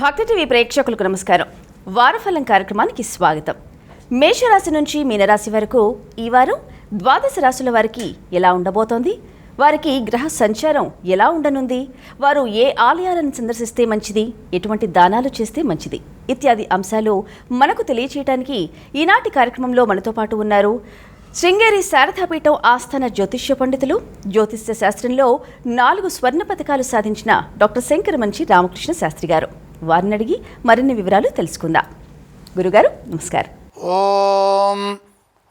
భక్తి టీవీ ప్రేక్షకులకు నమస్కారం. వారఫలం కార్యక్రమానికి స్వాగతం. మేషరాశి నుంచి మీనరాశి వరకు ఈ వారం ద్వాదశ రాశుల వారికి ఎలా ఉండబోతోంది? వారికి గ్రహ సంచారం ఎలా ఉండనుంది? వారు ఏ ఆలయాలను సందర్శిస్తే మంచిది? ఎటువంటి దానాలు చేస్తే మంచిది? ఇత్యాది అంశాలు మనకు తెలియచేయటానికి ఈనాటి కార్యక్రమంలో మనతో పాటు ఉన్నారు శృంగేరి శారదాపీఠం ఆస్థాన జ్యోతిష్య పండితులు జ్యోతిష్య శాస్త్రంలో నాలుగు స్వర్ణ పథకాలు సాధించిన డాక్టర్ శంకర మంచి రామకృష్ణ శాస్త్రి గారు. వారిని అడిగి మరిన్ని వివరాలు తెలుసుకుందాం. గురుగారు నమస్కారం. ఓం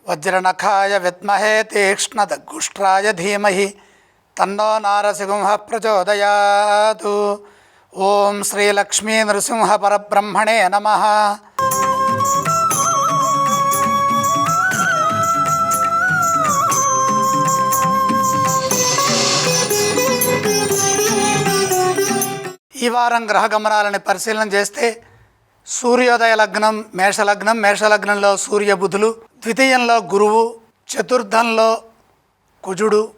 వజ్రనఖాయ విద్మహే తీక్ష్ణదగ్గుష్ట్రాయ ధీమహి తన్నో నారసింహ ప్రచోదయాతు. ఓం శ్రీలక్ష్మీ నృసింహ పరబ్రహ్మణే నమ. ఈ వారం గ్రహ గమనాలని పరిశీలన చేస్తే సూర్యోదయ లగ్నం మేషలగ్నం మేషలగ్నంలో సూర్య బుధులు ద్వితీయంలో గురువు చతుర్థంలో కుజుడు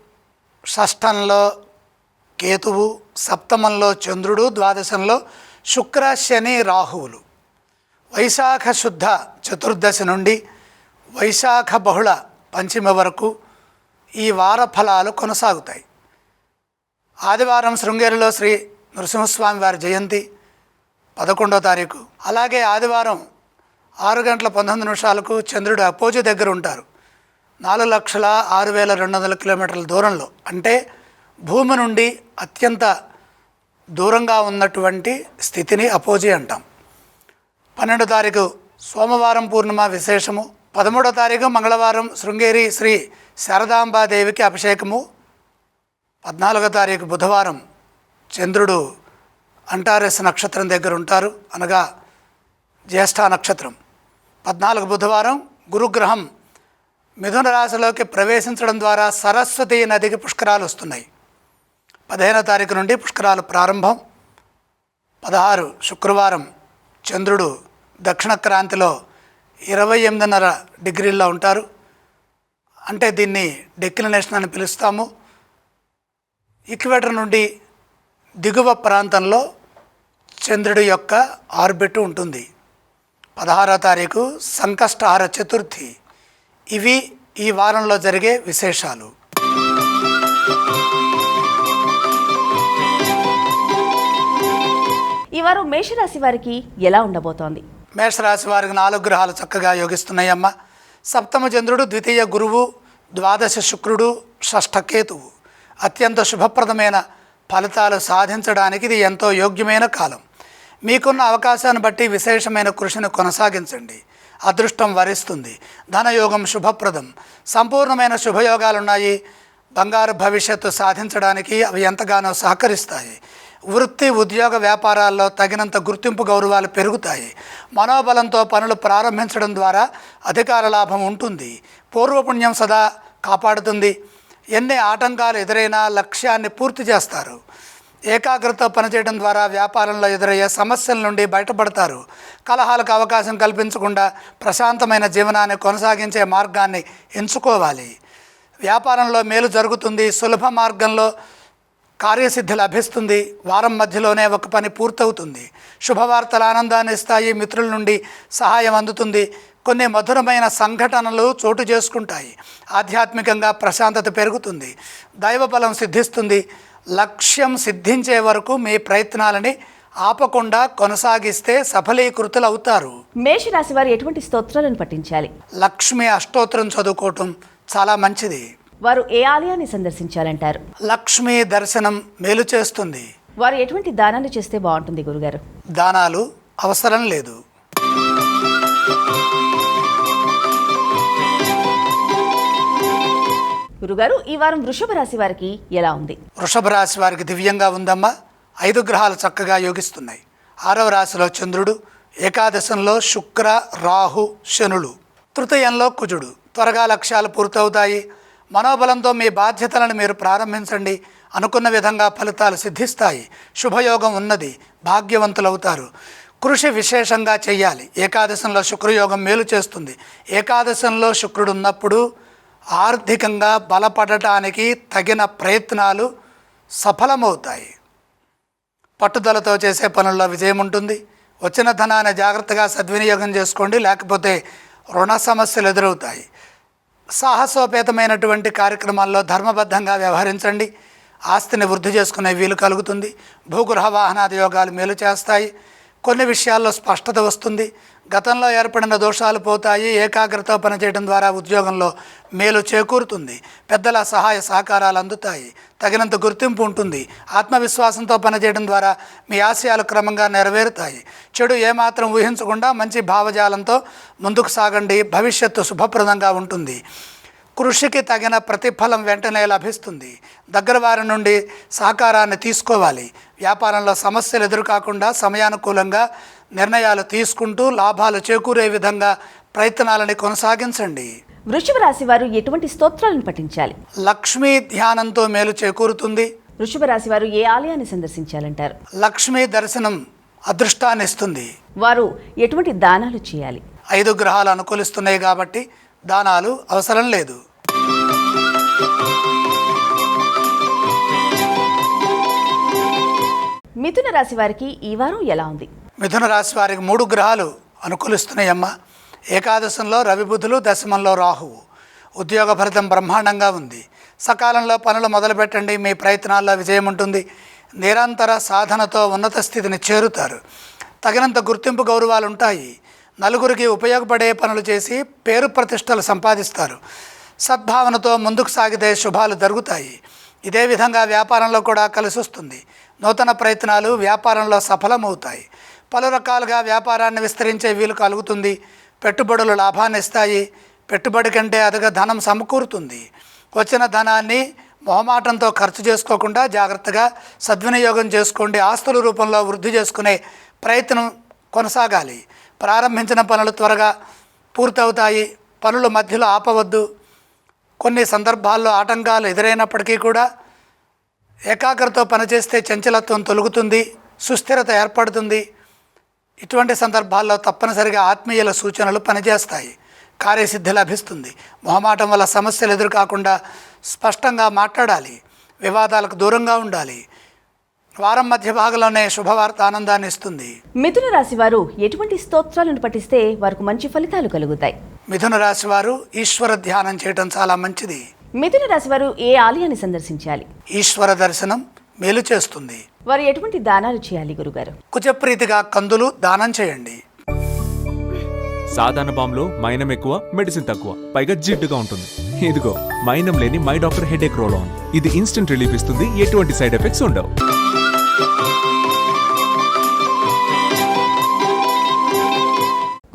షష్ఠంలో కేతువు సప్తమంలో చంద్రుడు ద్వాదశంలో శుక్ర శని రాహువులు. వైశాఖ శుద్ధ చతుర్దశి నుండి వైశాఖ బహుళ పంచమ వరకు ఈ వార ఫలాలు కొనసాగుతాయి. ఆదివారం శృంగేరిలో శ్రీ నరసింహస్వామి వారి జయంతి పదకొండో తారీఖు. అలాగే ఆదివారం ఆరు గంటల పంతొమ్మిది నిమిషాలకు చంద్రుడు అపోజి దగ్గర ఉంటారు. నాలుగు లక్షల ఆరు వేల రెండు వందల కిలోమీటర్ల దూరంలో. అంటే భూమి నుండి అత్యంత దూరంగా ఉన్నటువంటి స్థితిని అపోజి అంటాం. పన్నెండో తారీఖు సోమవారం పూర్ణిమ విశేషము. పదమూడో తారీఖు మంగళవారం శృంగేరి శ్రీ శారదాంబాదేవికి అభిషేకము. పద్నాలుగో తారీఖు బుధవారం చంద్రుడు అంటారెస్ నక్షత్రం దగ్గర ఉంటారు. అనగా జ్యేష్ఠ నక్షత్రం. పద్నాలుగు బుధవారం గురుగ్రహం మిథున రాశిలోకి ప్రవేశించడం ద్వారా సరస్వతి నదికి పుష్కరాలు వస్తున్నాయి. పదిహేనో తారీఖు నుండి పుష్కరాలు ప్రారంభం. పదహారు శుక్రవారం చంద్రుడు దక్షిణ క్రాంతిలో ఇరవై ఎనిమిదిన్నర డిగ్రీల్లో ఉంటారు. అంటే దీన్ని డెక్లినేషన్ అని పిలుస్తాము. ఈక్వేటర్ నుండి దిగువ ప్రాంతంలో చంద్రుడి యొక్క ఆర్బిట్ ఉంటుంది. పదహారో తారీఖు సంకష్టహార చతుర్థి. ఇవి ఈ వారంలో జరిగే విశేషాలు. ఈ వారం మేషరాశి వారికి ఎలా ఉండబోతోంది? మేషరాశి వారికి నాలుగు గ్రహాలు చక్కగా యోగిస్తున్నాయమ్మ. సప్తమ చంద్రుడు ద్వితీయ గురువు ద్వాదశ శుక్రుడు షష్ఠ కేతువు. అత్యంత శుభప్రదమైన ఫలితాలు సాధించడానికి ఇది ఎంతో యోగ్యమైన కాలం. మీకున్న అవకాశాన్ని బట్టి విశేషమైన కృషిని కొనసాగించండి. అదృష్టం వరిస్తుంది. ధనయోగం శుభప్రదం. సంపూర్ణమైన శుభయోగాలున్నాయి. బంగారు భవిష్యత్తు సాధించడానికి అవి ఎంతగానో సహకరిస్తాయి. వృత్తి ఉద్యోగ వ్యాపారాల్లో తగినంత గుర్తింపు గౌరవాలు పెరుగుతాయి. మనోబలంతో పనులు ప్రారంభించడం ద్వారా అధికార లాభం ఉంటుంది. పూర్వపుణ్యం సదా కాపాడుతుంది. ఎన్ని ఆటంకాలు ఎదురైనా లక్ష్యాన్ని పూర్తి చేస్తారు. ఏకాగ్రత పనిచేయడం ద్వారా వ్యాపారంలో ఎదురయ్యే సమస్యల నుండి బయటపడతారు. కలహాలకు అవకాశం కల్పించకుండా ప్రశాంతమైన జీవనాన్ని కొనసాగించే మార్గాన్ని ఎంచుకోవాలి. వ్యాపారంలో మేలు జరుగుతుంది సులభ మార్గంలో కార్యసిద్ధి లభిస్తుంది వారం మధ్యలోనే ఒక పని పూర్తవుతుంది. శుభవార్తలు ఆనందాన్ని ఇస్తాయి మిత్రుల నుండి సహాయం అందుతుంది కొన్ని మధురమైన సంఘటనలు చోటు చేసుకుంటాయి. ఆధ్యాత్మికంగా ప్రశాంతత పెరుగుతుంది. దైవబలం సిద్ధిస్తుంది. లక్ష్యం సిద్ధించే వరకు మీ ప్రయత్నాలని ఆపకుండా కొనసాగిస్తే సఫలీకృతులు అవుతారు. మేషరాశి వారు ఎటువంటి స్తోత్రాలను పఠించాలి? లక్ష్మి అష్టోత్తరం చదువుకోవటం చాలా మంచిది. వారు ఏ ఆలయాన్ని సందర్శించాలంటారు? లక్ష్మి దర్శనం మేలు చేస్తుంది. వారు ఎటువంటి దానాలు చేస్తే బాగుంటుంది గురుగారు? దానాలు అవసరం లేదు. గురుగారు ఈ వారం వృషభ రాశి వారికి ఎలా ఉంది? వృషభ రాశి వారికి దివ్యంగా ఉందమ్మా. ఐదు గ్రహాలు చక్కగా యోగిస్తున్నాయి. ఆరవ రాశిలో చంద్రుడు ఏకాదశంలో శుక్ర రాహు శనులు. తృతీయంలో కుజుడు. త్వరగా లక్ష్యాలు పూర్తవుతాయి. మనోబలంతో మీ బాధ్యతలను మీరు ప్రారంభించండి. అనుకున్న విధంగా ఫలితాలు సిద్ధిస్తాయి. శుభయోగం ఉన్నది. భాగ్యవంతులవుతారు. కృషి విశేషంగా చేయాలి. ఏకాదశంలో శుక్రయోగం మేలు చేస్తుంది. ఏకాదశంలో శుక్రుడు ఉన్నప్పుడు ఆర్థికంగా బలపడటానికి తగిన ప్రయత్నాలు సఫలమవుతాయి. పట్టుదలతో చేసే పనుల్లో విజయం ఉంటుంది. వచ్చిన ధనాన్ని జాగ్రత్తగా సద్వినియోగం చేసుకోండి. లేకపోతే రుణ సమస్యలు ఎదురవుతాయి. సాహసోపేతమైనటువంటి కార్యక్రమాల్లో ధర్మబద్ధంగా వ్యవహరించండి. ఆస్తిని వృద్ధి చేసుకునే వీలు కలుగుతుంది. భూగృహ వాహనాది యోగాలు మేలు చేస్తాయి. కొన్ని విషయాల్లో స్పష్టత వస్తుంది. గతంలో ఏర్పడిన దోషాలు పోతాయి ఏకాగ్రత పనిచేయడం ద్వారా ఉద్యోగంలో మేలు చేకూరుతుంది. పెద్దల సహాయ సహకారాలు అందుతాయి. తగినంత గుర్తింపు ఉంటుంది. ఆత్మవిశ్వాసంతో పనిచేయడం ద్వారా మీ ఆశయాలు క్రమంగా నెరవేరుతాయి. చెడు ఏమాత్రం ఊహించకుండా మంచి భావజాలంతో ముందుకు సాగండి. భవిష్యత్తు శుభప్రదంగా ఉంటుంది. కృషికి తగిన ప్రతిఫలం వెంటనే లభిస్తుంది. దగ్గర వారి నుండి సహకారాన్ని తీసుకోవాలి. వ్యాపారంలో సమస్యలు ఎదురుకాకుండా సమయానుకూలంగా నిర్ణయాలు తీసుకుంటూ లాభాలు చేకూరే విధంగా ప్రయత్నాలని కొనసాగించండి. వృషభ రాశి వారు ఎటువంటి స్తోత్రాలను పఠించాలి? లక్ష్మీ ధ్యానంతో మేలు చేకూరుతుంది. వృషభ రాశి వారు ఏ ఆలయాన్ని సందర్శించాలంటారు? లక్ష్మీ దర్శనం అదృష్టాన్ని ఇస్తుంది. వారు ఎటువంటి దానాలు చేయాలి? ఐదు గ్రహాలు అనుకూలిస్తున్నాయి కాబట్టి దానాలు అవసరం లేదు. మిథున రాశి వారికి ఈ వారం ఎలా ఉంది? మిథున రాశి వారికి మూడు గ్రహాలు అనుకూలిస్తున్నాయమ్మ. ఏకాదశంలో రవిబుధులు దశమంలో రాహువు. ఉద్యోగ ఫలితం బ్రహ్మాండంగా ఉంది. సకాలంలో పనులు మొదలుపెట్టండి మీ ప్రయత్నాల్లో విజయం ఉంటుంది. నిరంతర సాధనతో ఉన్నత స్థితిని చేరుతారు. తగినంత గుర్తింపు గౌరవాలు ఉంటాయి. నలుగురికి ఉపయోగపడే పనులు చేసి పేరు ప్రతిష్టలు సంపాదిస్తారు. సద్భావనతో ముందుకు సాగితే శుభాలు జరుగుతాయి. ఇదే విధంగా వ్యాపారంలో కూడా కలిసి వస్తుంది నూతన ప్రయత్నాలు వ్యాపారంలో సఫలమవుతాయి. పలు రకాలుగా వ్యాపారాన్ని విస్తరించే వీలు కలుగుతుంది. పెట్టుబడులు లాభాన్ని ఇస్తాయి. పెట్టుబడి కంటే అదిగా ధనం సమకూరుతుంది. వచ్చిన ధనాన్ని మొహమాటంతో ఖర్చు చేసుకోకుండా జాగ్రత్తగా సద్వినియోగం చేసుకోండి. ఆస్తుల రూపంలో వృద్ధి చేసుకునే ప్రయత్నం కొనసాగాలి. ప్రారంభించిన పనులు త్వరగా పూర్తవుతాయి. పనులు మధ్యలో ఆపవద్దు. కొన్ని సందర్భాల్లో ఆటంకాలు ఎదురైనప్పటికీ కూడా ఏకాగ్రతతో పనిచేస్తే చంచలత్వం తొలుగుతుంది. సుస్థిరత ఏర్పడుతుంది. ఇటువంటి సందర్భాల్లో తప్పనిసరిగా ఆత్మీయుల సూచనలు పనిచేస్తాయి. కార్యసిద్ధి లభిస్తుంది. మొహమాటం వల్ల సమస్యలు ఎదురుకాకుండా స్పష్టంగా మాట్లాడాలి. వివాదాలకు దూరంగా ఉండాలి. వారం మధ్య భాగంలోనే శుభవార్త ఆనందాన్ని ఇస్తుంది. మిథున రాశి వారు ఎటువంటి స్తోత్రాలను పఠిస్తే వారికి మంచి ఫలితాలు కలుగుతాయి? మిథున రాశి వారు ఈశ్వర ధ్యానం చేయడం చాలా మంచిది. మిథున రాశి వారు ఏ ఆలయాన్ని సందర్శించాలి? ఈశ్వర దర్శనం మేలు చేస్తుంది. వారు ఎటువంటి దానాలు చేయాలి గురుగారు? కుజప్రీతిగా కందులు దానం చేయండి. సాధారణ బాంబులో మైనం ఎక్కువ మెడిసిన్ తక్కువ పైగా జిడ్డుగా ఉంటుంది. ఇదిగో మైనం లేని my doctor headache roll on. ఇది ఇన్స్టెంట్ రిలీఫ్ ఇస్తుంది ఎటువంటి సైడ్ ఎఫెక్ట్స్ ఉండవు.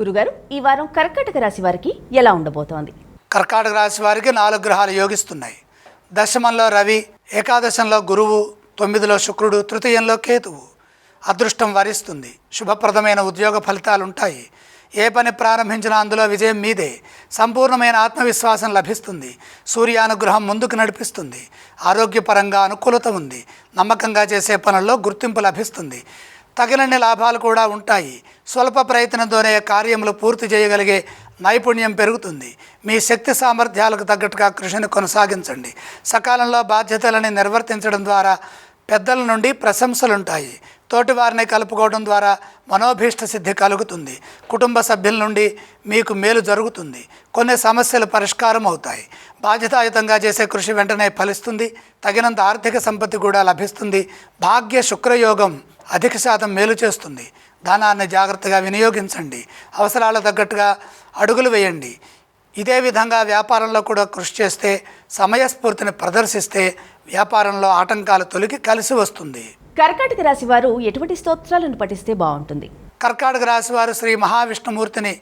గురుగారు ఈ వారం కర్కాటక రాశి వారికి ఎలా ఉండబోతోంది? కర్కాటక రాశి వారికి నాలుగు గ్రహాలు యోగిస్తున్నాయి. దశమంలో రవి ఏకాదశంలో గురువు తొమ్మిదిలో శుక్రుడు తృతీయంలో కేతువు. అదృష్టం వరిస్తుంది. శుభప్రదమైన ఉద్యోగ ఫలితాలు ఉంటాయి ఏ పని ప్రారంభించినా అందులో విజయం మీదే. సంపూర్ణమైన ఆత్మవిశ్వాసం లభిస్తుంది. సూర్యానుగ్రహం ముందుకు నడిపిస్తుంది. ఆరోగ్యపరంగా అనుకూలత ఉంది. నమ్మకంగా చేసే పనుల్లో గుర్తింపు లభిస్తుంది. తగినన్ని లాభాలు కూడా ఉంటాయి. స్వల్ప ప్రయత్నంతోనే కార్యములు పూర్తి చేయగలిగే నైపుణ్యం పెరుగుతుంది. మీ శక్తి సామర్థ్యాలకు తగ్గట్టుగా కృషిని కొనసాగించండి. సకాలంలో బాధ్యతలని నిర్వర్తించడం ద్వారా పెద్దల నుండి ప్రశంసలుంటాయి. తోటివారిని కలుపుకోవడం ద్వారా మనోభీష్ట సిద్ధి కలుగుతుంది. కుటుంబ సభ్యుల నుండి మీకు మేలు జరుగుతుంది. కొన్ని సమస్యలు పరిష్కారం అవుతాయి బాధ్యతాయుతంగా చేసే కృషి వెంటనే ఫలిస్తుంది. తగినంత ఆర్థిక సంపత్తి కూడా లభిస్తుంది. భాగ్య శుక్రయోగం అధిక శాతం మేలు చేస్తుంది. ధనాన్ని జాగ్రత్తగా వినియోగించండి. అవసరాల తగ్గట్టుగా అడుగులు వేయండి. ఇదే విధంగా వ్యాపారంలో కూడా కృషి చేస్తే సమయస్ఫూర్తిని ప్రదర్శిస్తే వ్యాపారంలో ఆటంకాలు తొలగి కలిసి వస్తుంది. కర్కాటక రాశి వారు ఎటువంటి స్తోత్రాలను పఠిస్తే బాగుంటుంది? కర్కాటక రాశి వారు శ్రీ మహావిష్ణుమూర్తిని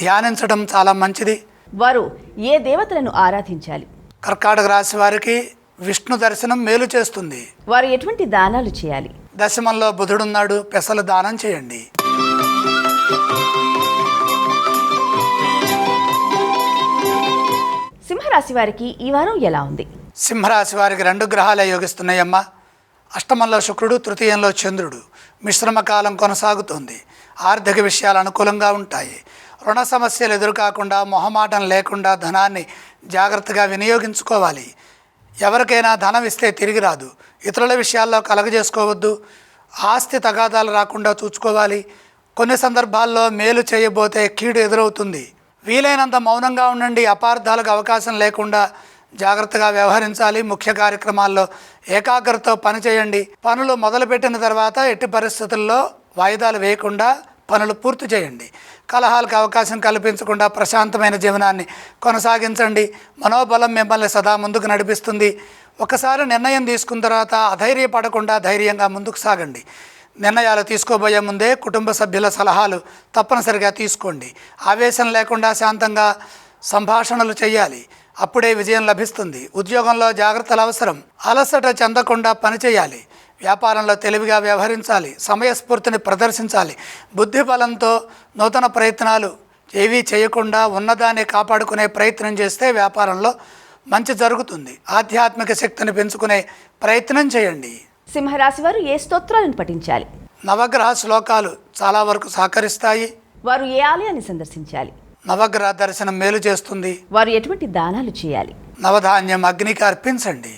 ధ్యానించడం చాలా మంచిది. వారు ఏ దేవతలను ఆరాధించాలి? కర్కాటక రాశి వారికి విష్ణు దర్శనం మేలు చేస్తుంది. వారు ఎటువంటి దానాలు చేయాలి? దశమంలో బుధుడున్నాడు పెసలు దానం చేయండి. సింహరాశి వారికి ఈ వారం ఎలా ఉంది? సింహరాశి వారికి రెండు గ్రహాలే యోగిస్తున్నాయమ్మా. అష్టమంలో శుక్రుడు తృతీయంలో చంద్రుడు. మిశ్రమ కాలం కొనసాగుతుంది. ఆర్థిక విషయాలు అనుకూలంగా ఉంటాయి. రుణ సమస్యలు ఎదురుకాకుండా మొహమాటం లేకుండా ధనాన్ని జాగ్రత్తగా వినియోగించుకోవాలి. ఎవరికైనా ధనం ఇస్తే తిరిగి రాదు. ఇతరుల విషయాల్లో కలగజేసుకోవద్దు. ఆస్తి తగాదాలు రాకుండా చూసుకోవాలి కొన్ని సందర్భాల్లో మేలు చేయబోతే కీడు ఎదురవుతుంది. వీలైనంత మౌనంగా ఉండండి. అపార్థాలకు అవకాశం లేకుండా జాగ్రత్తగా వ్యవహరించాలి. ముఖ్య కార్యక్రమాల్లో ఏకాగ్రతతో పనిచేయండి పనులు మొదలుపెట్టిన తర్వాత ఎట్టి పరిస్థితుల్లో వాయిదాలు వేయకుండా పనులు పూర్తి చేయండి. కలహాలకు అవకాశం కల్పించకుండా ప్రశాంతమైన జీవనాన్ని కొనసాగించండి. మనోబలం మిమ్మల్ని సదా ముందుకు నడిపిస్తుంది. ఒకసారి నిర్ణయం తీసుకున్న తర్వాత అధైర్యపడకుండా ధైర్యంగా ముందుకు సాగండి. నిర్ణయాలు తీసుకోబోయే ముందే కుటుంబ సభ్యుల సలహాలు తప్పనిసరిగా తీసుకోండి. ఆవేశం లేకుండా శాంతంగా సంభాషణలు చేయాలి. అప్పుడే విజయం లభిస్తుంది. ఉద్యోగంలో జాగ్రత్తలు అవసరం. అలసట చెందకుండా పనిచేయాలి వ్యాపారంలో తెలివిగా వ్యవహరించాలి. సమయస్ఫూర్తిని ప్రదర్శించాలి. బుద్ధి బలంతో నూతన ప్రయత్నాలు ఏవీ చేయకుండా ఉన్నదాన్ని కాపాడుకునే ప్రయత్నం చేస్తే వ్యాపారంలో మంచి జరుగుతుంది. ఆధ్యాత్మిక శక్తిని పెంచుకునే ప్రయత్నం చేయండి. సింహరాశి వారు ఏ స్తోత్రాలను పఠించాలి? నవగ్రహ శ్లోకాలు చాలా వరకు సహకరిస్తాయి. వారు ఏ ఆలయాన్ని సందర్శించాలి? నవగ్రహ దర్శనం మేలు చేస్తుంది. వారు ఎటువంటి దానాలు చేయాలి? నవధాన్యం అగ్నికి అర్పించండి.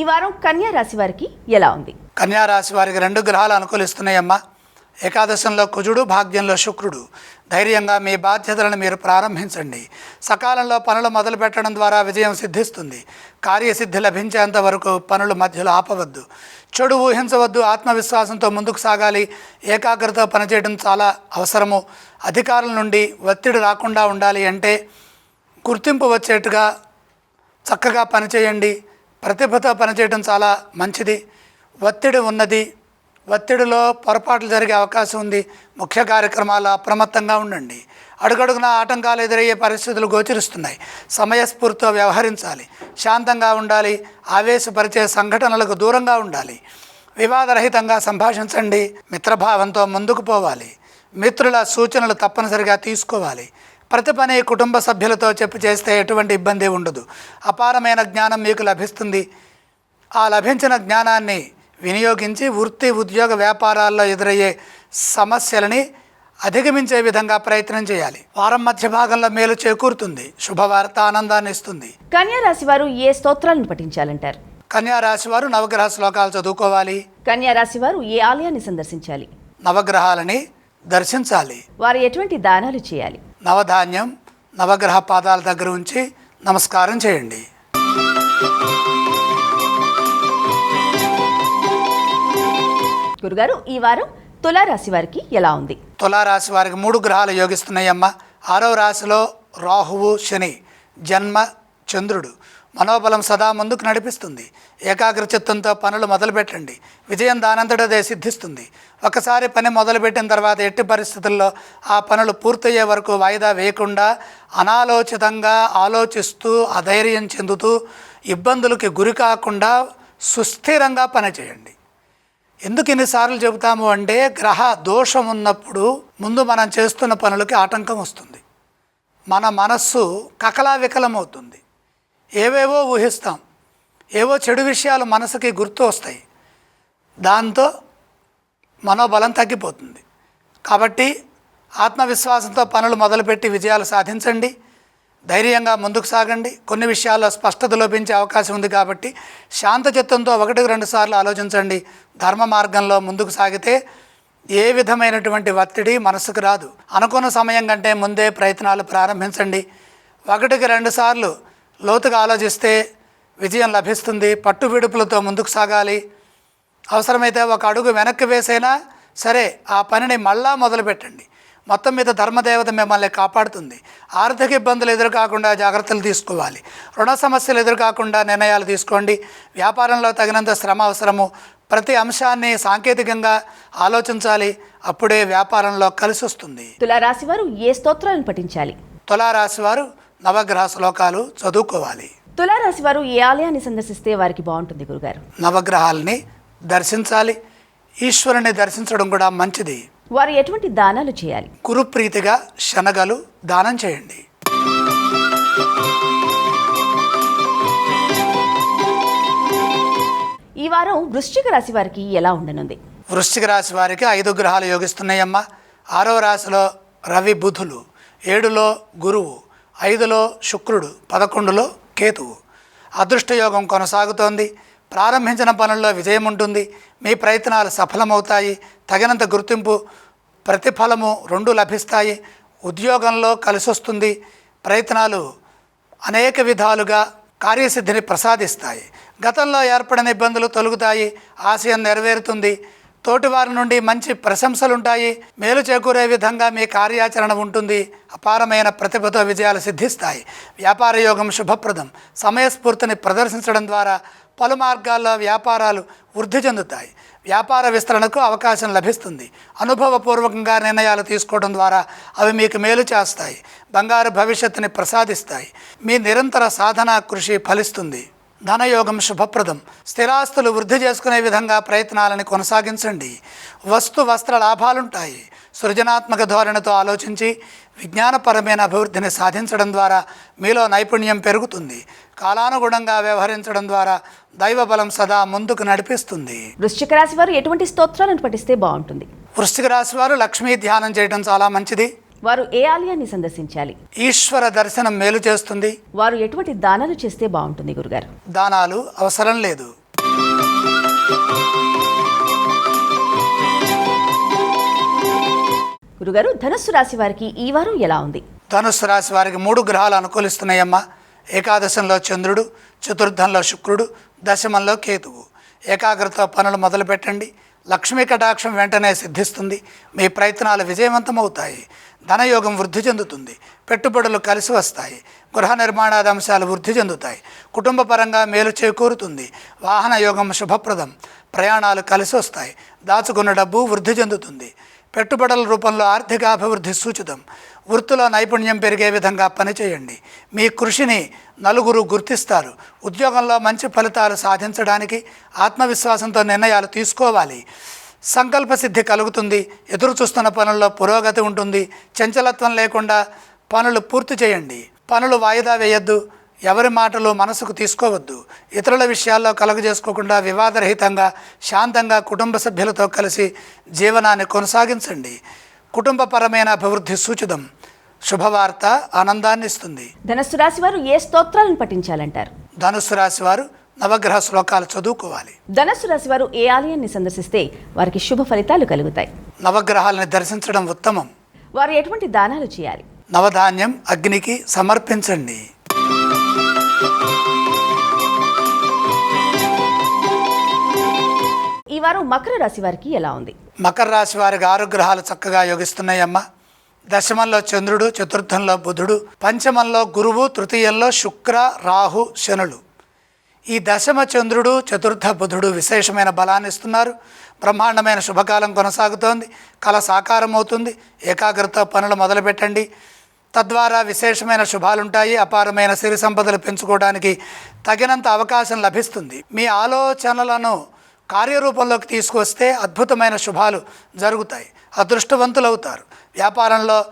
ఈ వారం కన్యా రాశి వారికి ఎలా ఉంది? కన్యారాశి వారికి రెండు గ్రహాలు అనుకూలిస్తున్నాయమ్మా. ఏకాదశంలో కుజుడు భాగ్యంలో శుక్రుడు. ధైర్యంగా మీ బాధ్యతలను మీరు ప్రారంభించండి. సకాలంలో పనులు మొదలు పెట్టడం ద్వారా విజయం సిద్ధిస్తుంది. కార్యసిద్ధి లభించేంత వరకు పనులు మధ్యలో ఆపవద్దు. చెడు ఊహించవద్దు ఆత్మవిశ్వాసంతో ముందుకు సాగాలి ఏకాగ్రత పనిచేయడం చాలా అవసరము. అధికారుల నుండి ఒత్తిడి రాకుండా ఉండాలి అంటే గుర్తింపు వచ్చేట్టుగా చక్కగా పనిచేయండి. ప్రతిభతో పనిచేయడం చాలా మంచిది. ఒత్తిడి ఉన్నది ఒత్తిడిలో పొరపాట్లు జరిగే అవకాశం ఉంది. ముఖ్య కార్యక్రమాలు అప్రమత్తంగా ఉండండి. అడుగడుగున ఆటంకాలు ఎదురయ్యే పరిస్థితులు గోచరిస్తున్నాయి. సమయస్ఫూర్తితో వ్యవహరించాలి. శాంతంగా ఉండాలి. ఆవేశపరిచే సంఘటనలకు దూరంగా ఉండాలి. వివాదరహితంగా సంభాషించండి. మిత్రభావంతో ముందుకు పోవాలి. మిత్రుల సూచనలు తప్పనిసరిగా తీసుకోవాలి. ప్రతి పని కుటుంబ సభ్యులతో చెప్పు చేస్తే ఎటువంటి ఇబ్బంది ఉండదు. అపారమైన జ్ఞానం మీకు లభిస్తుంది. ఆ లభించిన జ్ఞానాన్ని వినియోగించి వృత్తి ఉద్యోగ వ్యాపారాల్లో ఎదురయ్యే సమస్యలని అధిగమించే విధంగా ప్రయత్నం చేయాలి. వారం మధ్య భాగంలో మేలు చేకూరుతుంది. శుభవార్త ఆనందాన్ని ఇస్తుంది. కన్యా రాశి వారు ఏ స్తోత్రాలను పఠించాలంటారు? కన్యా రాశి వారు నవగ్రహ శ్లోకాలు చదువుకోవాలి. కన్యా రాశి వారు ఏ ఆలయాన్ని సందర్శించాలి? నవగ్రహాలని దర్శించాలి. వారు ఎటువంటి దానాలు చేయాలి? నవధాన్యం నవగ్రహ పాదాల దగ్గర ఉంచి నమస్కారం చేయండి. గురుగారు ఈ వారం తులారాశి వారికి ఎలా ఉంది? తులారాశి వారికి మూడు గ్రహాలు యోగిస్తున్నాయమ్మ. ఆరో రాశిలో రాహువు శని జన్మ చంద్రుడు. మనోబలం సదా ముందుకు నడిపిస్తుంది. ఏకాగ్ర చిత్తంతో పనులు మొదలుపెట్టండి. విజయం దానంతటదే సిద్ధిస్తుంది. ఒకసారి పని మొదలుపెట్టిన తర్వాత ఎట్టి పరిస్థితుల్లో ఆ పనులు పూర్తయ్యే వరకు వాయిదా వేయకుండా అనాలోచితంగా ఆలోచిస్తూ అధైర్యం చెందుతూ ఇబ్బందులకి గురి కాకుండా సుస్థిరంగా పనిచేయండి. ఎందుకు ఎన్నిసార్లు చెబుతాము అంటే గ్రహ దోషం ఉన్నప్పుడు ముందు మనం చేస్తున్న పనులకి ఆటంకం వస్తుంది. మన మనస్సు కకలా వికలమవుతుంది ఏవేవో ఊహిస్తాం. ఏవో చెడు విషయాలు మనసుకి గుర్తు వస్తాయి. దాంతో మనోబలం తగ్గిపోతుంది. కాబట్టి ఆత్మవిశ్వాసంతో పనులు మొదలుపెట్టి విజయాలు సాధించండి. ధైర్యంగా ముందుకు సాగండి. కొన్ని విషయాల్లో స్పష్టత లోపించే అవకాశం ఉంది కాబట్టి శాంత చిత్తంతో ఒకటికి రెండు సార్లు ఆలోచించండి. ధర్మ మార్గంలో ముందుకు సాగితే ఏ విధమైనటువంటి ఒత్తిడి మనసుకు రాదు. అనుకున్న సమయం కంటే ముందే ప్రయత్నాలు ప్రారంభించండి. ఒకటికి రెండు సార్లు లోతుగా ఆలోచిస్తే విజయం లభిస్తుంది. పట్టు విడుపులతో ముందుకు సాగాలి. అవసరమైతే ఒక అడుగు వెనక్కి వేసైనా సరే ఆ పనిని మళ్ళా మొదలుపెట్టండి. మొత్తం మీద ధర్మదేవత మిమ్మల్ని కాపాడుతుంది. ఆర్థిక ఇబ్బందులు ఎదురుకాకుండా జాగ్రత్తలు తీసుకోవాలి. రుణ సమస్యలు ఎదురుకాకుండా నిర్ణయాలు తీసుకోండి. వ్యాపారంలో తగినంత శ్రమ అవసరము. ప్రతి అంశాన్ని సాంకేతికంగా ఆలోచించాలి. అప్పుడే వ్యాపారంలో కలిసి వస్తుంది. తులారాశి వారు ఏ స్తోత్రాలను పఠించాలి? తులారాశి వారు నవగ్రహ శ్లోకాలు చదువుకోవాలి. తులారాశి వారు ఏ ఆలయాన్ని సందర్శిస్తే వారికి బాగుంటుంది గురుగారు? నవగ్రహాలని దర్శించాలి. ఈశ్వరుని దర్శించడం కూడా మంచిది. వారు ఎటువంటి దానాలు చేయాలి? కురుప్రీతిగా శనగలు దానం చేయండి. ఈ వారం వృశ్చిక రాశి వారికి ఎలా ఉండనుంది? వృశ్చిక రాశి వారికి ఐదు గ్రహాలు యోగిస్తున్నాయమ్మ. ఆరో రాశిలో రవి బుధులు ఏడులో గురువు ఐదులో శుక్రుడు పదకొండులో కేతువు. అదృష్టయోగం కొనసాగుతోంది. ప్రారంభించిన పనుల్లో విజయం ఉంటుంది. మీ ప్రయత్నాలు సఫలమవుతాయి. తగినంత గుర్తింపు ప్రతిఫలము రెండు లభిస్తాయి. ఉద్యోగంలో కలిసొస్తుంది. ప్రయత్నాలు అనేక విధాలుగా కార్యసిద్ధిని ప్రసాదిస్తాయి. గతంలో ఏర్పడిన ఇబ్బందులు తొలుగుతాయి. ఆశయం నెరవేరుతుంది. తోటివారి నుండి మంచి ప్రశంసలుంటాయి. మేలు చేకూరే విధంగా మీ కార్యాచరణ ఉంటుంది. అపారమైన ప్రతిభతో విజయాలు సిద్ధిస్తాయి. వ్యాపార యోగం శుభప్రదం. సమయస్ఫూర్తిని ప్రదర్శించడం ద్వారా పలు మార్గాల్లో వ్యాపారాలు వృద్ధి చెందుతాయి. వ్యాపార విస్తరణకు అవకాశం లభిస్తుంది. అనుభవపూర్వకంగా నిర్ణయాలు తీసుకోవడం ద్వారా అవి మీకు మేలు చేస్తాయి. బంగారు భవిష్యత్తుని ప్రసాదిస్తాయి. మీ నిరంతర సాధన కృషి ఫలిస్తుంది. ధనయోగం శుభప్రదం. స్థిరాస్తులు వృద్ధి చేసుకునే విధంగా ప్రయత్నాలను కొనసాగించండి. వస్తు వస్త్ర లాభాలుంటాయి. సృజనాత్మక ధోరణితో ఆలోచించి విజ్ఞానపరమైన అభివృద్ధిని సాధించడం ద్వారా మీలో నైపుణ్యం పెరుగుతుంది. కాలానుగుణంగా వ్యవహరించడం ద్వారా దైవ బలం సదా ముందుకు నడిపిస్తుంది. వృశ్చిక రాశి వారు ఎటువంటి స్తోత్రాలను పఠిస్తే బాగుంటుంది? వృశ్చిక రాశి వారు లక్ష్మీ ధ్యానం చేయడం చాలా మంచిది. వారు ఏ ఆలయాన్ని సందర్శించాలి? ఈశ్వర దర్శనం మేలు చేస్తుంది. వారు ఎటువంటి దానాలు చేస్తే బాగుంటుంది గురుగారు? దానాలు అవసరం లేదు. గురుగారు ధనుస్సు రాశి వారికి ఈ వారం ఎలా ఉంది? ధనుస్సు రాశి వారికి మూడు గ్రహాలు అనుకూలిస్తున్నాయమ్మా. ఏకాదశంలో చంద్రుడు చతుర్థంలో శుక్రుడు దశమంలో కేతువు. ఏకాగ్రత పనులు మొదలు పెట్టండి. లక్ష్మీ కటాక్షం వెంటనే సిద్ధిస్తుంది. మీ ప్రయత్నాలు విజయవంతమవుతాయి. ధనయోగం వృద్ధి చెందుతుంది. పెట్టుబడులు కలిసి వస్తాయి. గృహ నిర్మాణాది అంశాలు వృద్ధి చెందుతాయి. కుటుంబ పరంగా మేలు చేకూరుతుంది. వాహన యోగం శుభప్రదం. ప్రయాణాలు కలిసి వస్తాయి. దాచుకున్న డబ్బు వృద్ధి చెందుతుంది. పెట్టుబడుల రూపంలో ఆర్థిక అభివృద్ధి సూచితం. వృత్తిలో నైపుణ్యం పెరిగే విధంగా పనిచేయండి. మీ కృషిని నలుగురు గుర్తిస్తారు. ఉద్యోగంలో మంచి ఫలితాలు సాధించడానికి ఆత్మవిశ్వాసంతో నిర్ణయాలు తీసుకోవాలి. సంకల్ప సిద్ధి కలుగుతుంది. ఎదురు చూస్తున్న పనుల్లో పురోగతి ఉంటుంది. చంచలత్వం లేకుండా పనులు పూర్తి చేయండి. పనులు వాయిదా వేయొద్దు. ఎవరి మాటలు మనసుకు తీసుకోవద్దు. ఇతరుల విషయాల్లో కలుగజేసుకోకుండా వివాదరహితంగా శాంతంగా కుటుంబ సభ్యులతో కలిసి జీవనాన్ని కొనసాగించండి. కుటుంబపరమైన అభివృద్ధి సూచితం. శుభవార్త ఆనందాన్ని ఇస్తుంది. ధనస్సు రాశి వారు ఏ స్తోత్రాలను పఠించాలంటారు? ధనుస్సు రాశి వారు నవగ్రహ శ్లోకాలు చదువుకోవాలి. ధనస్సు రాశి వారు ఏ ఆలయాన్ని సందర్శిస్తే వారికి శుభ ఫలితాలు కలుగుతాయి? నవగ్రహాలను దర్శించడం ఉత్తమం. వారు ఎటువంటి దానాలు చేయాలి? నవధాన్యం అగ్నికి సమర్పించండి. వారం మకర రాశి వారికి ఎలా ఉంది? మకర రాశి వారికి ఆరు గ్రహాలు చక్కగా యోగిస్తున్నాయమ్మ. దశమంలో చంద్రుడు చతుర్థంలో బుధుడు పంచమంలో గురువు తృతీయంలో శుక్ర రాహు శనులు. ఈ దశమ చంద్రుడు చతుర్థ బుధుడు విశేషమైన బలాన్ని ఇస్తున్నారు. బ్రహ్మాండమైన శుభకాలం కొనసాగుతోంది. కళ సాకారం అవుతుంది ఏకాగ్రత పనులు మొదలుపెట్టండి. తద్వారా విశేషమైన శుభాలుంటాయి. అపారమైన సిరి సంపదలు పెంచుకోవడానికి తగినంత అవకాశం లభిస్తుంది. మీ ఆలోచనలను కార్యరూపంలోకి తీసుకొస్తే అద్భుతమైన శుభాలు జరుగుతాయి. అదృష్టవంతులు అవుతారు వ్యాపారంలో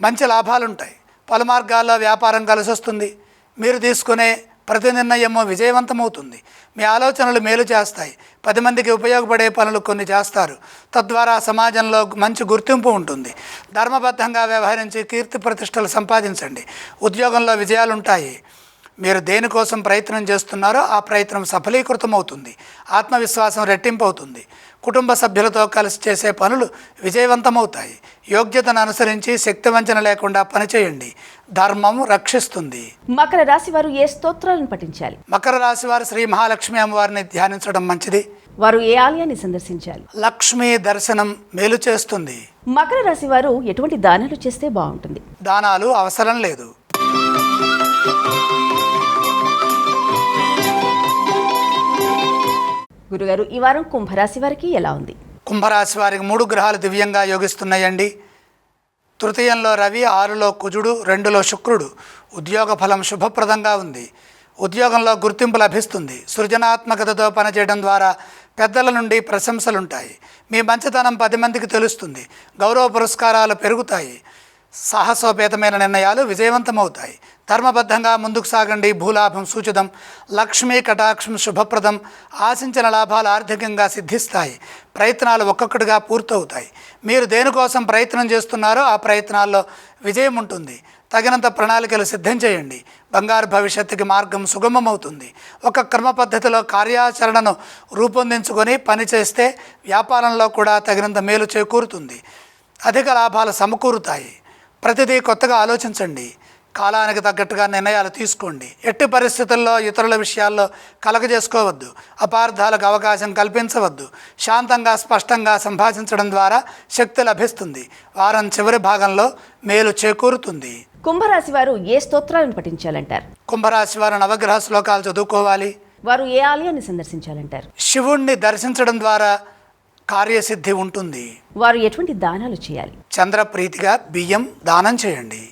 మంచి లాభాలు ఉంటాయి పలు మార్గాల్లో వ్యాపారం కలిసి వస్తుంది మీరు తీసుకునే ప్రతి నిర్ణయము విజయవంతమవుతుంది. మీ ఆలోచనలు మేలు చేస్తాయి. పది మందికి ఉపయోగపడే పనులు కొన్ని చేస్తారు. తద్వారా సమాజంలో మంచి గుర్తింపు ఉంటుంది. ధర్మబద్ధంగా వ్యవహరించి కీర్తి ప్రతిష్టలు సంపాదించండి. ఉద్యోగంలో విజయాలు ఉంటాయి మీరు దేనికోసం ప్రయత్నం చేస్తున్నారో ఆ ప్రయత్నం సఫలీకృతమవుతుంది. ఆత్మవిశ్వాసం రెట్టింపు అవుతుంది కుటుంబ సభ్యులతో కలిసి చేసే పనులు విజయవంతమవుతాయి. యోగ్యతను అనుసరించి శక్తివంచన లేకుండా పనిచేయండి. ధర్మం రక్షిస్తుంది. మకర రాశి వారు ఏ స్తోత్రాలను పఠించాలి? మకర రాశి వారు శ్రీ మహాలక్ష్మి అమ్మవారిని ధ్యానించడం మంచిది. వారు ఏ ఆలయాన్ని సందర్శించాలి? లక్ష్మీ దర్శనం మేలు చేస్తుంది. మకర రాశి వారు ఎటువంటి దానాలు చేస్తే బాగుంటుంది? దానాలు అవసరం లేదు. గురుగారు ఈ వారం కుంభరాశి వారికి ఎలా ఉంది? కుంభరాశి వారికి మూడు గ్రహాలు దివ్యంగా యోగిస్తున్నాయండి. తృతీయంలో రవి ఆరులో కుజుడు రెండులో శుక్రుడు. ఉద్యోగ ఫలం శుభప్రదంగా ఉంది. ఉద్యోగంలో గుర్తింపు లభిస్తుంది. సృజనాత్మకతతో పనిచేయడం ద్వారా పెద్దల నుండి ప్రశంసలుంటాయి. మీ మంచితనం పది మందికి తెలుస్తుంది. గౌరవ పురస్కారాలు పెరుగుతాయి. సాహసోపేతమైన నిర్ణయాలు విజయవంతమవుతాయి. ధర్మబద్ధంగా ముందుకు సాగండి. భూలాభం సూచితం. లక్ష్మీ కటాక్షం శుభప్రదం. ఆశించిన లాభాలు ఆర్థికంగా సిద్ధిస్తాయి. ప్రయత్నాలు ఒక్కొక్కటిగా పూర్తవుతాయి. మీరు దేనికోసం ప్రయత్నం చేస్తున్నారో ఆ ప్రయత్నాల్లో విజయం ఉంటుంది. తగినంత ప్రణాళికలు సిద్ధం చేయండి. బంగారు భవిష్యత్తుకి మార్గం సుగమమవుతుంది. ఒక క్రమ పద్ధతిలో కార్యాచరణను రూపొందించుకొని పనిచేస్తే వ్యాపారంలో కూడా తగినంత మేలు చేకూరుతుంది. అధిక లాభాలు సమకూరుతాయి. ప్రతిదీ కొత్తగా ఆలోచించండి. కాలానికి తగ్గట్టుగా నిర్ణయాలు తీసుకోండి. ఎట్టి పరిస్థితుల్లో ఇతరుల విషయాల్లో కలగజేసుకోవద్దు. అపార్థాలకు అవకాశం కల్పించవద్దు. శాంతంగా స్పష్టంగా సంభాషించడం ద్వారా శక్తి లభిస్తుంది. వారం చివరి భాగంలో మేలు చేకూరుతుంది. కుంభరాశి వారు ఏ స్తోత్రాలను పఠించాలంటారు? కుంభరాశి వారు నవగ్రహ శ్లోకాలు చదువుకోవాలి. వారు ఏ ఆలయాన్ని సందర్శించాలంటారు? శివుణ్ణి దర్శించడం ద్వారా కార్యసిద్ధి ఉంటుంది. వారు ఎటువంటి దానాలు చేయాలి? చంద్రప్రీతిగా బియ్యం దానం చేయండి.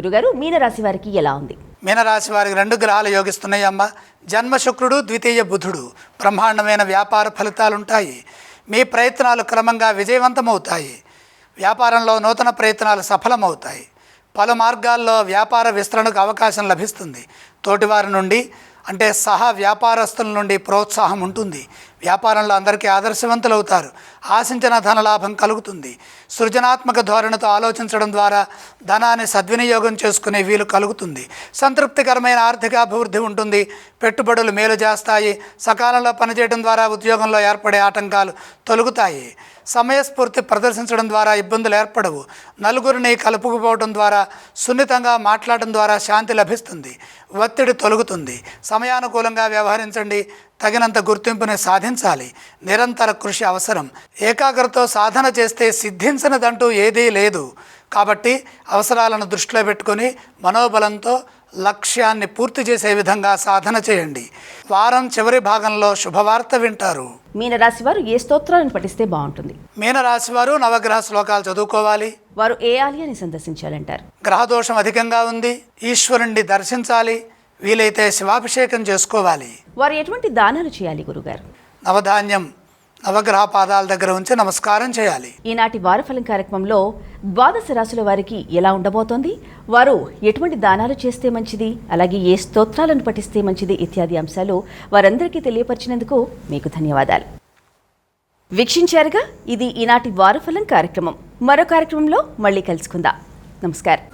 గురుగారు మీనరాశి వారికి ఎలా ఉంది? మీనరాశి వారికి రెండు గ్రహాలు యోగిస్తున్నాయి అమ్మ. జన్మ శుక్రుడు ద్వితీయ బుధుడు. బ్రహ్మాండమైన వ్యాపార ఫలితాలు ఉంటాయి మీ ప్రయత్నాలు క్రమంగా విజయవంతమవుతాయి. వ్యాపారంలో నూతన ప్రయత్నాలు సఫలమవుతాయి. పలు మార్గాల్లో వ్యాపార విస్తరణకు అవకాశం లభిస్తుంది. తోటివారి నుండి అంటే సహా వ్యాపారస్తుల నుండి ప్రోత్సాహం ఉంటుంది. వ్యాపారంలో అందరికీ ఆదర్శవంతులు అవుతారు ఆశించిన ధనలాభం కలుగుతుంది. సృజనాత్మక ధోరణితో ఆలోచించడం ద్వారా ధనాన్ని సద్వినియోగం చేసుకునే వీలు కలుగుతుంది. సంతృప్తికరమైన ఆర్థిక అభివృద్ధి ఉంటుంది. పెట్టుబడులు మేలు చేస్తాయి. సకాలంలో పనిచేయడం ద్వారా ఉద్యోగంలో ఏర్పడే ఆటంకాలు తొలగుతాయి. సమయస్ఫూర్తి ప్రదర్శించడం ద్వారా ఇబ్బందులు ఏర్పడవు. నలుగురిని కలుపుకుపోవడం ద్వారా సున్నితంగా మాట్లాడడం ద్వారా శాంతి లభిస్తుంది ఒత్తిడి తొలగుతుంది. సమయానుకూలంగా వ్యవహరించండి తగినంత గుర్తింపుని సాధించాలి. నిరంతర కృషి అవసరం. ఏకాగ్రతతో సాధన చేస్తే సిద్ధించినదంటూ ఏదీ లేదు. కాబట్టి అవసరాలను దృష్టిలో పెట్టుకొని మనోబలంతో లక్ష్యాన్ని పూర్తి చేసే విధంగా సాధన చేయండి. వారం చివరి భాగంలో శుభవార్త వింటారు. మీనరాశి వారు ఏ స్తోత్రాలను పఠిస్తే బాగుంటుంది? మీనరాశి వారు నవగ్రహ శ్లోకాలు చదువుకోవాలి. వారు ఏ ఆలయాన్ని సందర్శించాలంటారు? గ్రహదోషం అధికంగా ఉంది. ఈశ్వరుణ్ణి దర్శించాలి. వీలైతే శివాభిషేకం చేసుకోవాలి. వారు ఎటువంటి దానాలు చేయాలి గురుగారు? నవధాన్యం నవగ్రహ పాదాల దగ్గర ఉంచి నమస్కారం చేయాలి. ఈనాటి వారఫలం కార్యక్రమంలో ద్వాదశ రాశుల వారికి ఎలా ఉండబోతోంది? వారు ఎటువంటి దానాలు చేస్తే మంచిది? అలాగే ఏ స్తోత్రాలను పఠిస్తే మంచిది? ఇత్యాది అంశాలు వారందరికీ తెలియపరిచినందుకు మీకు ధన్యవాదాలు. వీక్షించారుగా ఇది ఈనాటి వారఫలం కార్యక్రమం. మరో కార్యక్రమంలో మళ్ళీ కలుసుకుందాం. నమస్కారం.